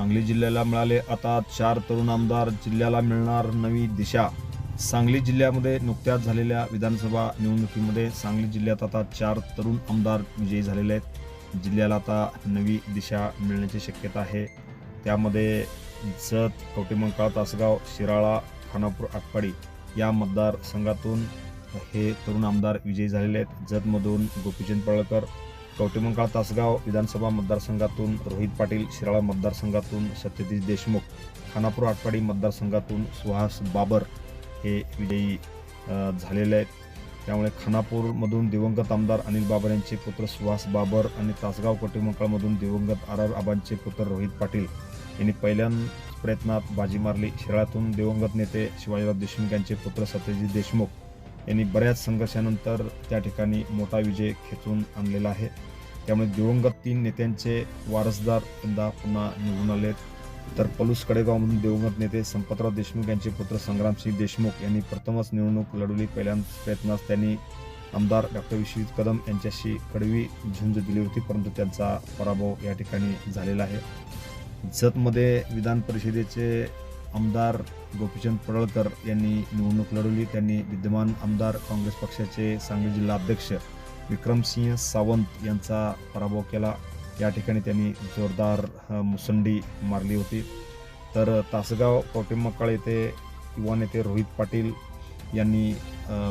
सांगली जिल्ह्याला मिळाले आता चार तरुण आमदार. जिल्ह्याला मिळणार नवी दिशा. सांगली जिल्ह्यामध्ये नुकत्याच झालेल्या विधानसभा निवडणुकीमध्ये सांगली जिल्ह्यात आता चार तरुण आमदार विजयी झालेले आहेत. जिल्ह्याला आता नवी दिशा मिळण्याची शक्यता आहे. त्यामध्ये जत कवटेमंकाळ तासगाव शिराळा खानापूर आटपाडी या मतदारसंघातून हे तरुण आमदार विजयी झालेले आहेत. जतमधून गोपीचंद पळकर कवटेमंकाळ तासगाव विधानसभा मतदारसंघातून रोहित पाटील शिराळा मतदारसंघातून सत्यजित देशमुख खानापूर आटपाडी मतदारसंघातून सुहास बाबर हे विजयी झालेले आहेत. त्यामुळे खानापूरमधून दिवंगत आमदार अनिल बाबर यांचे पुत्र सुहास बाबर आणि तासगाव कवटेमंकाळमधून दिवंगत आर आर आबांचे पुत्र रोहित पाटील यांनी पहिल्या प्रयत्नात बाजी मारली. शिराळ्यातून दिवंगत नेते शिवाजीराव देशमुख यांचे पुत्र सत्यजित देशमुख यांनी बऱ्याच संघर्षानंतर त्या ठिकाणी मोठा विजय खेचून आणलेला आहे. त्यामुळे दिवंगत तीन नेत्यांचे वारसदार यंदा पुन्हा निवडून आले तर पलूस कडेगावमधून दिवंगत नेते संपतराव देशमुख यांचे पुत्र संग्रामसिंह देशमुख यांनी प्रथमच निवडणूक लढवली. पहिल्याच प्रयत्नास त्यांनी आमदार डॉक्टर विश्वजित कदम यांच्याशी कडवी झुंज दिली होती परंतु त्यांचा पराभव या ठिकाणी झालेला आहे. जतमध्ये विधान परिषदेचे आमदार गोपीचंद पडळकर यांनी निवडणूक लढवली. त्यांनी विद्यमान आमदार काँग्रेस पक्षाचे सांगली जिल्हा अध्यक्ष विक्रमसिंह सावंत यांचा पराभव केला. या ठिकाणी त्यांनी जोरदार मुसंडी मारली होती. तर तासगाव कवटेमक्काळ येथे युवा नेते रोहित पाटील यांनी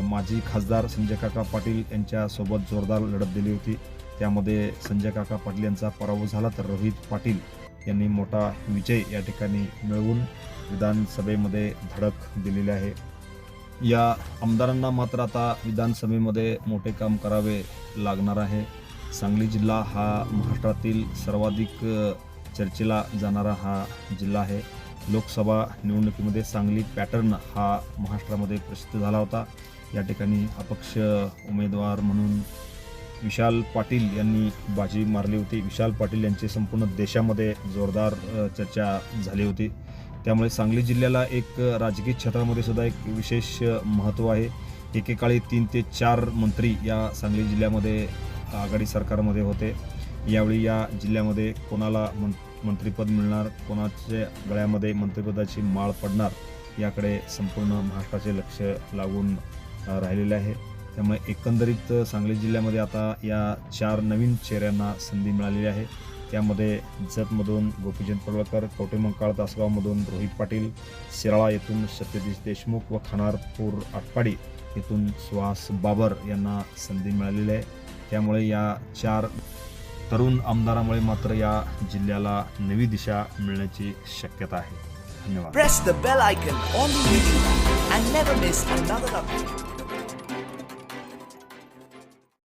माजी खासदार संजय काका पाटील यांच्यासोबत जोरदार लढत दिली होती. त्यामध्ये संजय काका पाटील यांचा पराभव झाला तर रोहित पाटील यांनी मोठा विजय या ठिकाणी मिळवून विधानसभेमध्ये धडक दिलेली आहे. या आमदारांना मात्र आता विधानसभेमध्ये मोठे काम करावे लागणार आहे. सांगली जिल्हा हा महाराष्ट्रातील सर्वाधिक चर्चेला जाणारा हा जिल्हा आहे. लोकसभा निवडणुकीमध्ये सांगली पॅटर्न हा महाराष्ट्रामध्ये प्रसिद्ध झाला होता. या ठिकाणी अपक्ष उमेदवार म्हणून विशाल पाटील यांनी बाजी मारली होती. विशाल पाटील यांची संपूर्ण देशामध्ये जोरदार चर्चा झाली होती. त्यामुळे सांगली जिल्ह्याला एक राजकीय क्षेत्रामध्ये सुद्धा एक विशेष महत्त्व आहे. एकेकाळी तीन ते चार मंत्री या सांगली जिल्ह्यामध्ये आघाडी सरकारमध्ये होते. यावेळी या जिल्ह्यामध्ये कोणाला मं मंत्रिपद मिळणार कोणाच्या गळ्यामध्ये मंत्रिपदाची माळ पडणार याकडे संपूर्ण महाराष्ट्राचे लक्ष लागून राहिलेले आहे. त्यामुळे एकंदरीत सांगली जिल्ह्यामध्ये आता या चार नवीन चेहऱ्यांना संधी मिळालेली आहे. त्यामध्ये जतमधून गोपीचंद पडळकर कवटेमंकाळ तासगावमधून रोहित पाटील शिराळा येथून सत्यजित देशमुख व खानारपूर आटपाडी येथून सुहास बाबर यांना संधी मिळालेली आहे. त्यामुळे या चार तरुण आमदारामुळे मात्र या जिल्ह्याला नवी दिशा मिळण्याची शक्यता आहे. धन्यवाद.